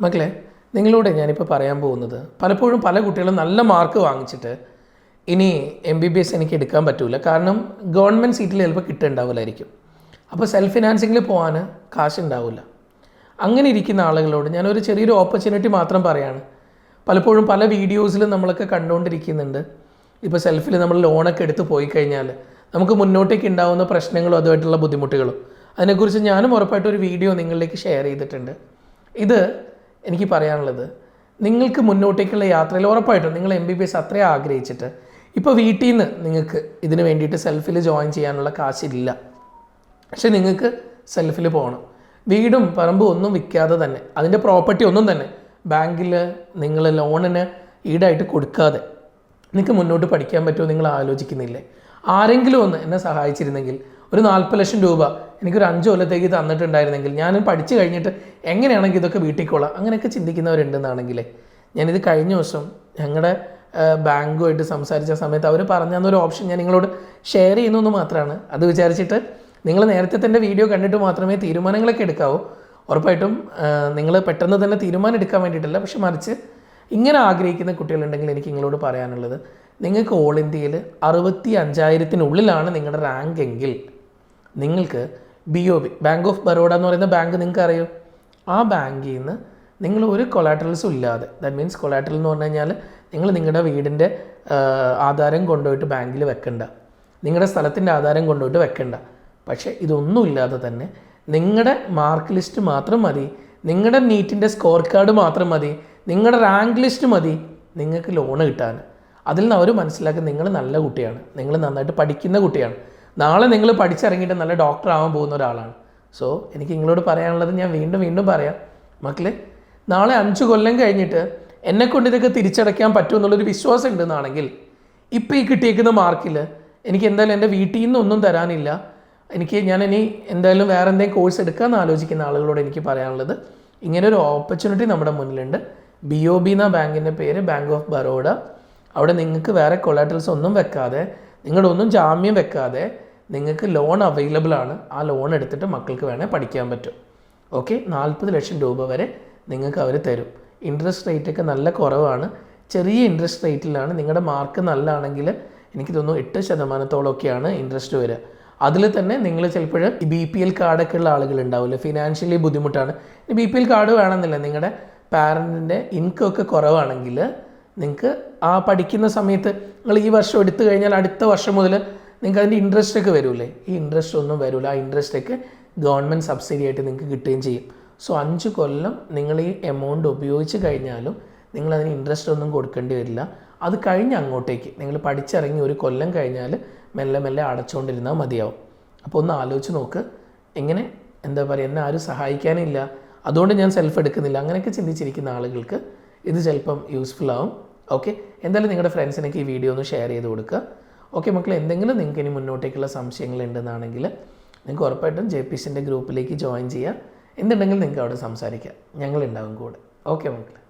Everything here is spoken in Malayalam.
മക്കളെ നിങ്ങളോട് ഞാനിപ്പോൾ പറയാൻ പോകുന്നത് പലപ്പോഴും പല കുട്ടികളും നല്ല മാർക്ക് വാങ്ങിച്ചിട്ട് ഇനി എം ബി ബി എസ് എനിക്ക് എടുക്കാൻ പറ്റൂല. കാരണം ഗവൺമെന്റ് സീറ്റിൽ ചിലപ്പോൾ കിട്ടുന്നുണ്ടാവില്ലായിരിക്കും അപ്പോൾ സെൽഫ് ഫിനാൻസിങ്ങിൽ പോകാൻ കാശുണ്ടാവില്ല അങ്ങനെ ഇരിക്കുന്ന ആളുകളോട് ഞാനൊരു ചെറിയൊരു ഓപ്പർച്യൂണിറ്റി മാത്രം പറയാണ്. പലപ്പോഴും പല വീഡിയോസിലും നമ്മളൊക്കെ കണ്ടുകൊണ്ടിരിക്കുന്നുണ്ട് ഇപ്പോൾ സെൽഫിൽ നമ്മൾ ലോണൊക്കെ എടുത്ത് പോയി കഴിഞ്ഞാൽ നമുക്ക് മുന്നോട്ടേക്ക് ഉണ്ടാകുന്ന പ്രശ്നങ്ങളും അതുമായിട്ടുള്ള ബുദ്ധിമുട്ടുകളും. അതിനെക്കുറിച്ച് ഞാനും ഉറപ്പായിട്ടൊരു വീഡിയോ നിങ്ങളിലേക്ക് ഷെയർ ചെയ്തിട്ടുണ്ട്. ഇത് എനിക്ക് പറയാനുള്ളത് നിങ്ങൾക്ക് മുന്നോട്ടേക്കുള്ള യാത്രയിൽ ഉറപ്പായിട്ടും നിങ്ങൾ എം ബി ബി എസ് അത്രയും ആഗ്രഹിച്ചിട്ട് ഇപ്പോൾ വീട്ടിൽ നിന്ന് നിങ്ങൾക്ക് ഇതിന് വേണ്ടിയിട്ട് സെൽഫിൽ ജോയിൻ ചെയ്യാനുള്ള കാശില്ല. പക്ഷെ നിങ്ങൾക്ക് സെൽഫിൽ പോകണം വീടും പറമ്പും ഒന്നും വിൽക്കാതെ തന്നെ അതിന്റെ പ്രോപ്പർട്ടി ഒന്നും തന്നെ ബാങ്കിൽ നിങ്ങൾ ലോണിന് ഈടായിട്ട് കൊടുക്കാതെ നിങ്ങൾക്ക് മുന്നോട്ട് പഠിക്കാൻ പറ്റുമോ നിങ്ങൾ ആലോചിക്കുന്നില്ലേ? ആരെങ്കിലും ഒന്ന് എന്നെ സഹായിച്ചിരുന്നെങ്കിൽ ഒരു നാൽപ്പത് ലക്ഷം രൂപ എനിക്കൊരു അഞ്ച് കൊല്ലത്തേക്ക് തന്നിട്ടുണ്ടായിരുന്നെങ്കിൽ ഞാൻ പഠിച്ചു കഴിഞ്ഞിട്ട് എങ്ങനെയാണെങ്കിൽ ഇതൊക്കെ വീട്ടിൽ കൊള്ളാം അങ്ങനെയൊക്കെ ചിന്തിക്കുന്നവരുണ്ടെന്നാണെങ്കിലേ. ഞാനിത് കഴിഞ്ഞ ദിവസം ഞങ്ങളുടെ ബാങ്കുമായിട്ട് സംസാരിച്ച സമയത്ത് അവർ പറഞ്ഞ ഒരു ഓപ്ഷൻ ഞാൻ നിങ്ങളോട് ഷെയർ ചെയ്യുന്നു മാത്രമാണ് അത് വിചാരിച്ചിട്ട് നിങ്ങൾ നേരത്തെ തന്നെ വീഡിയോ കണ്ടിട്ട് മാത്രമേ തീരുമാനങ്ങളൊക്കെ എടുക്കാവൂ. ഉറപ്പായിട്ടും നിങ്ങൾ പെട്ടെന്ന് തന്നെ തീരുമാനം എടുക്കാൻ വേണ്ടിയിട്ടല്ല പക്ഷെ മറിച്ച് ഇങ്ങനെ ആഗ്രഹിക്കുന്ന കുട്ടികളുണ്ടെങ്കിൽ എനിക്ക് നിങ്ങളോട് പറയാനുള്ളത് നിങ്ങൾക്ക് ഓൾ ഇന്ത്യയിൽ അറുപത്തി അഞ്ചായിരത്തിനുള്ളിലാണ് നിങ്ങളുടെ റാങ്ക് എങ്കിൽ നിങ്ങൾക്ക് B O B bank of Baroda എന്ന് പറയുന്ന ബാങ്ക് നിങ്ങൾക്ക് അറിയോ ആ ബാങ്കിൽ നിന്ന് നിങ്ങൾ ഒരു കൊളാട്രൽസും ഇല്ലാതെ ദാറ്റ് മീൻസ് കൊളാറ്ററൽ എന്ന് പറഞ്ഞു കഴിഞ്ഞാൽ നിങ്ങൾ നിങ്ങളുടെ വീടിന്റെ ആധാരം കൊണ്ടുപോയിട്ട് ബാങ്കിൽ വെക്കണ്ട. നിങ്ങളുടെ സ്ഥലത്തിന്റെ ആധാരം കൊണ്ടുപോയിട്ട് വെക്കണ്ട. പക്ഷേ ഇതൊന്നുമില്ലാതെ തന്നെ നിങ്ങളുടെ മാർക്ക് ലിസ്റ്റ് മാത്രം മതി നിങ്ങളുടെ നീറ്റിന്റെ സ്കോർ കാർഡ് മാത്രം മതി നിങ്ങളുടെ റാങ്ക് ലിസ്റ്റ് മതി നിങ്ങൾക്ക് ലോൺ കിട്ടാൻ. അതിൽ നിന്ന് അവർ മനസ്സിലാക്കി നിങ്ങൾ നല്ല കുട്ടിയാണ് നിങ്ങൾ നന്നായിട്ട് പഠിക്കുന്ന കുട്ടിയാണ്. നാളെ നിങ്ങൾ പഠിച്ചിറങ്ങിയിട്ട് നല്ല ഡോക്ടർ ആവാൻ പോകുന്ന ഒരാളാണ്. സോ എനിക്ക് നിങ്ങളോട് പറയാനുള്ളത് ഞാൻ വീണ്ടും വീണ്ടും പറയാം. മക്കളെ നാളെ അഞ്ച് കൊല്ലം കഴിഞ്ഞിട്ട് എന്നെ കൊണ്ട് ഇതൊക്കെ തിരിച്ചടയ്ക്കാൻ പറ്റുമെന്നുള്ളൊരു വിശ്വാസം ഉണ്ടെന്നാണെങ്കിൽ ഇപ്പോൾ ഈ കിട്ടിയേക്കുന്ന മാർക്കിൽ എനിക്ക് എന്തായാലും എന്റെ വീട്ടിൽ നിന്നൊന്നും തരാനില്ല. എനിക്ക് ഞാൻ ഇനി എന്തായാലും വേറെ എന്തെങ്കിലും കോഴ്സ് എടുക്കാമെന്ന് ആലോചിക്കുന്ന ആളുകളോട് എനിക്ക് പറയാനുള്ളത് ഇങ്ങനെ ഒരു ഓപ്പർച്യൂണിറ്റി നമ്മുടെ മുന്നിലുണ്ട്. ബി ഒ ബി എന്ന ബാങ്കിന്റെ പേര് ബാങ്ക് ഓഫ് ബറോഡ അവിടെ നിങ്ങൾക്ക് വേറെ കൊളാറ്റൽസ് ഒന്നും വെക്കാതെ നിങ്ങളുടെ ഒന്നും ജാമ്യം വെക്കാതെ നിങ്ങൾക്ക് ലോൺ അവൈലബിൾ ആണ്. ആ ലോൺ എടുത്തിട്ട് മക്കൾക്ക് വേണേൽ പഠിക്കാൻ പറ്റും. ഓക്കെ നാൽപ്പത് ലക്ഷം രൂപ വരെ നിങ്ങൾക്ക് അവർ തരും. ഇൻട്രസ്റ്റ് റേറ്റ് ഒക്കെ നല്ല കുറവാണ്. ചെറിയ ഇൻട്രസ്റ്റ് റേറ്റിലാണ് നിങ്ങളുടെ മാർക്ക് നല്ലതാണെങ്കിൽ എനിക്ക് തോന്നുന്നു എട്ട് ശതമാനത്തോളമൊക്കെയാണ് ഇൻട്രസ്റ്റ് വരിക അതിൽ തന്നെ നിങ്ങൾ ചിലപ്പോൾ ബി പി എൽ കാർഡൊക്കെ ഉള്ള ആളുകൾ ഉണ്ടാവില്ല ഫിനാൻഷ്യലി ബുദ്ധിമുട്ടാണ്. ബി പി എൽ കാർഡ് വേണമെന്നില്ല. നിങ്ങളുടെ പാരന്റിന്റെ ഇൻകം ഒക്കെ കുറവാണെങ്കിൽ നിങ്ങൾക്ക് ആ പഠിക്കുന്ന സമയത്ത് നിങ്ങൾ ഈ വർഷം എടുത്തു കഴിഞ്ഞാൽ അടുത്ത വർഷം മുതൽ നിങ്ങൾക്ക് അതിന്റെ ഇൻട്രസ്റ്റ് ഒക്കെ വരൂലേ ഈ ഇൻട്രസ്റ്റ് ഒന്നും വരില്ല ആ ഇൻട്രസ്റ്റ് ഒക്കെ ഗവൺമെന്റ് സബ്സിഡി ആയിട്ട് നിങ്ങൾക്ക് കിട്ടുകയും ചെയ്യും. സോ അഞ്ച് കൊല്ലം നിങ്ങൾ ഈ എമൗണ്ട് ഉപയോഗിച്ച് കഴിഞ്ഞാലും നിങ്ങൾ അതിന് ഇൻട്രസ്റ്റ് ഒന്നും കൊടുക്കേണ്ടി വരില്ല. അത് കഴിഞ്ഞ് അങ്ങോട്ടേക്ക് നിങ്ങൾ പഠിച്ചിറങ്ങി ഒരു കൊല്ലം കഴിഞ്ഞാൽ മെല്ലെ മെല്ലെ അടച്ചുകൊണ്ടിരുന്നാൽ മതിയാവും. അപ്പോൾ ഒന്ന് ആലോചിച്ച് നോക്ക്. എങ്ങനെ? എന്താ പറയുക എന്നെ ആരും സഹായിക്കാനില്ല. അതുകൊണ്ട് ഞാൻ സെൽഫ് എടുക്കുന്നില്ല. അങ്ങനെയൊക്കെ ചിന്തിച്ചിരിക്കുന്ന ആളുകൾക്ക് ഇത് ചിലപ്പം യൂസ്ഫുൾ ആവും. ഓക്കെ എന്തായാലും നിങ്ങളുടെ ഫ്രണ്ട്സിനൊക്കെ ഈ വീഡിയോ ഒന്ന് ഷെയർ ചെയ്ത് കൊടുക്കുക. ഓക്കെ മക്കളെ എന്തെങ്കിലും നിങ്ങൾക്ക് ഇനി മുന്നോട്ടേക്കുള്ള സംശയങ്ങൾ ഉണ്ടെന്നാണെങ്കിൽ നിങ്ങൾക്ക് ഉറപ്പായിട്ടും ജെ പി സിന്റെ ഗ്രൂപ്പിലേക്ക് ജോയിൻ ചെയ്യുക. എന്തുണ്ടെങ്കിലും നിങ്ങൾക്ക് അവിടെ സംസാരിക്കാം. ഞങ്ങളുണ്ടാവും കൂടെ. ഓക്കെ മക്കളെ.